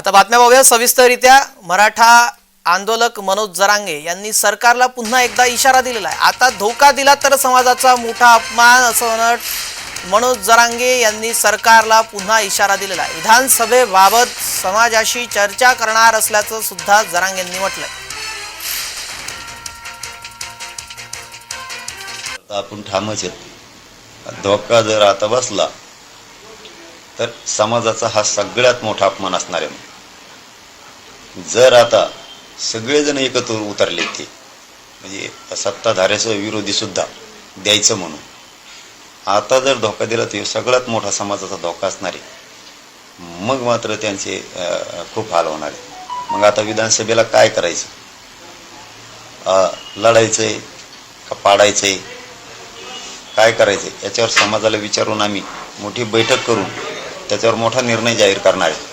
आता बातम्या पाहूया सविस्तररित्या मराठा आंदोलक मनोज जरांगे यांनी सरकारला पुन्हा एकदा इशारा दिलेला आहे. आता धोका दिला तर समाजाचा मोठा अपमान असं म्हणत मनोज जरांगे यांनी सरकारला पुन्हा इशारा दिलेला आहे. विधानसभेबाबत समाजाशी चर्चा करणार असल्याचं सुद्धा जरांगेंनी म्हटलंय. आता आपण ठामच आहेत. धोका जर आता बसला तर समाजाचा हा सगळ्यात मोठा अपमान असणार आहे. जर आता सगळेजण एकत्र उतरले ते म्हणजे सत्ताधाऱ्यासह विरोधी सुद्धा द्यायचं म्हणून. आता जर धोका दिला तर सगळ्यात मोठा समाजाचा धोका असणार आहे. मग मात्र त्यांचे खूप हाल होणार आहे. मग आता विधानसभेला काय करायचं? लढायचं आहे का पाडायचं आहे काय करायचं याच्यावर समाजाला विचारून आम्ही मोठी बैठक करून त्याच्यावर मोठा निर्णय जाहीर करणार आहे.